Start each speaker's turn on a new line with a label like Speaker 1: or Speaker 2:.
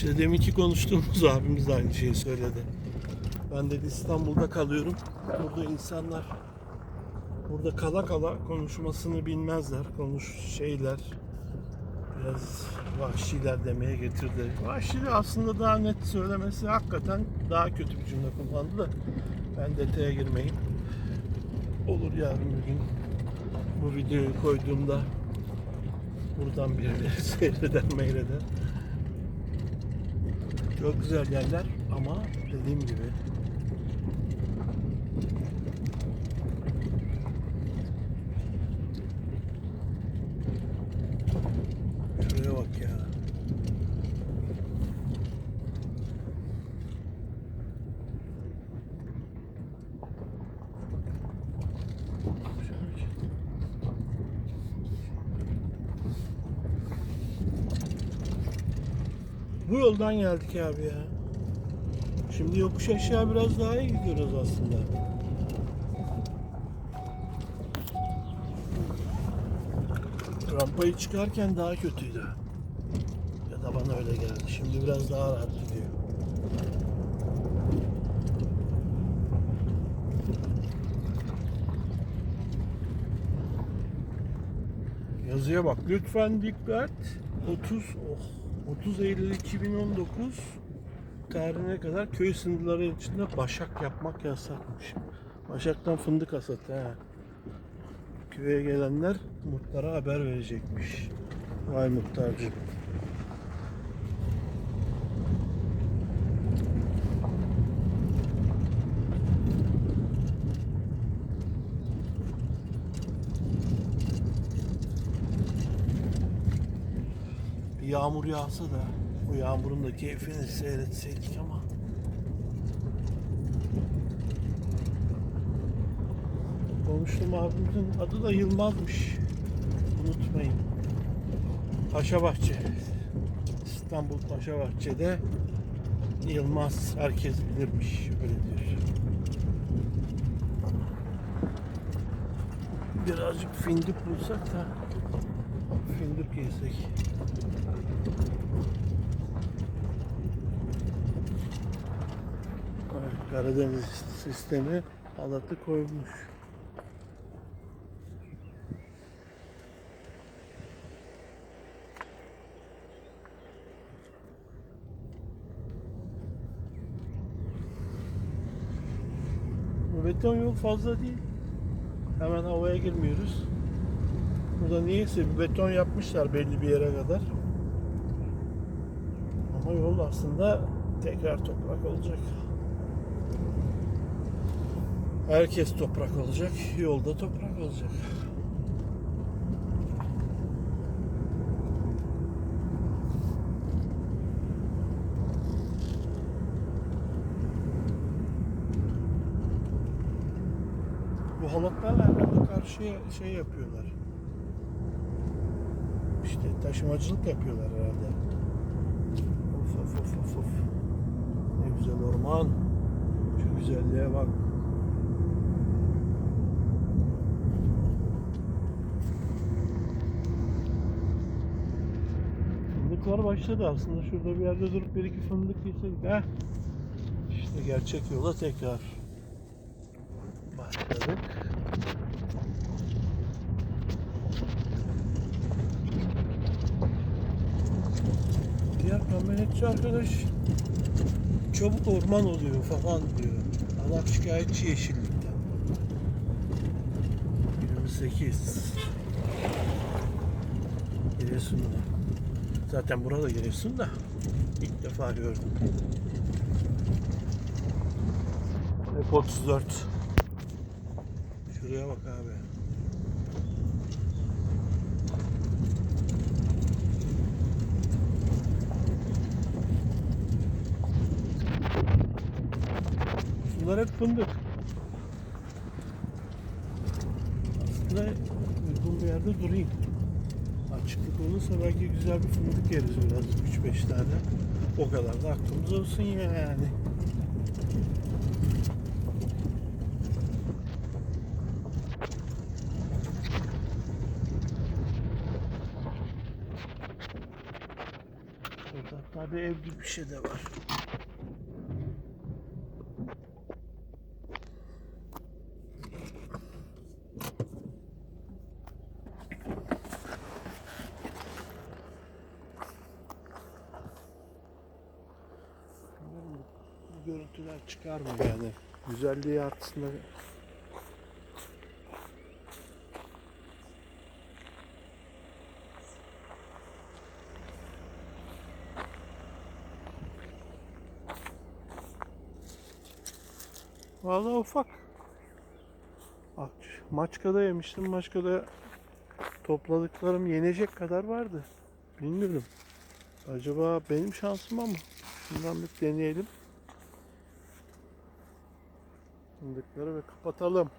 Speaker 1: İşte deminki konuştuğumuz abimiz de aynı şeyi söyledi. Ben dedi İstanbul'da kalıyorum. Burada insanlar burada kala kala konuşmasını bilmezler. Konuş şeyler biraz vahşiler demeye getirdi. Vahşi de aslında daha net söylemesi hakikaten daha kötü bir cümle kullandı da ben detaya girmeyeyim. Olur yarın bir gün bu videoyu koyduğumda buradan birileri seyreder meyreder. Çok güzel yerler ama dediğim gibi Şuraya bak ya. Bu yoldan geldik abi ya. Şimdi yokuş aşağı biraz daha iyi gidiyoruz aslında. Rampayı çıkarken daha kötüydü. Ya da bana öyle geldi. Şimdi biraz daha rahat gidiyor. Yazıya bak. Lütfen dikkat. 30 oh, 30 Eylül 2019 tarihine kadar köy sınırları içinde başak yapmak yasakmış. Başaktan fındık hasatı ha. Köye gelenler muhtara haber verecekmiş. Vay muhtarcığım. Yağmur yağsa da o yağmurun da keyfini seyretseydik ama Konuştuğum abimizin adı da Yılmaz'mış. Unutmayın. Paşabahçe. İstanbul Paşabahçe'de Yılmaz herkes bilirmiş. Öyle diyor. Birazcık fındık bulsak da fındık yesek. Karadeniz sistemi halatı koymuş. Beton yol fazla değil. Hemen havaya girmiyoruz. Burada niyeyse beton yapmışlar belli bir yere kadar. Ama yol aslında tekrar toprak olacak. Herkes toprak olacak, yolda toprak olacak. Bu halatlarla herhalde karşıya şey yapıyorlar. İşte taşımacılık yapıyorlar herhalde. Of of of of. Ne güzel orman. Şu güzelliğe bak. Fındıklar başladı aslında. Şurada bir yerde durup bir iki fındık yeseydik. Heh. İşte gerçek yola tekrar başladık. Kamyonetçi arkadaş çabuk orman oluyor falan diyor. Allah şikayetçi yeşillikten. 28 Giresun'da. Zaten burada Giresun da ilk defa gördüm. Hep 34. Şuraya bak abi. Bunlar hep fındık. Aslında uygun bir yerde durayım. Açıklık olursa belki güzel bir fındık yeriz biraz 3-5 tane. O kadar da aklımız olsun yani. Burada hatta bir ev gibi bir şey de var. Bilmiyorum bu- bu görüntüler çıkar mı yani? Güzelliği artısında Vallahi ufak. Bak, Maçka'da yemiştim. Maçka'da topladıklarım yenecek kadar vardı. Bilmiyorum. Acaba benim şansıma mı? Şundan bir deneyelim. Fındıkları ve kapatalım.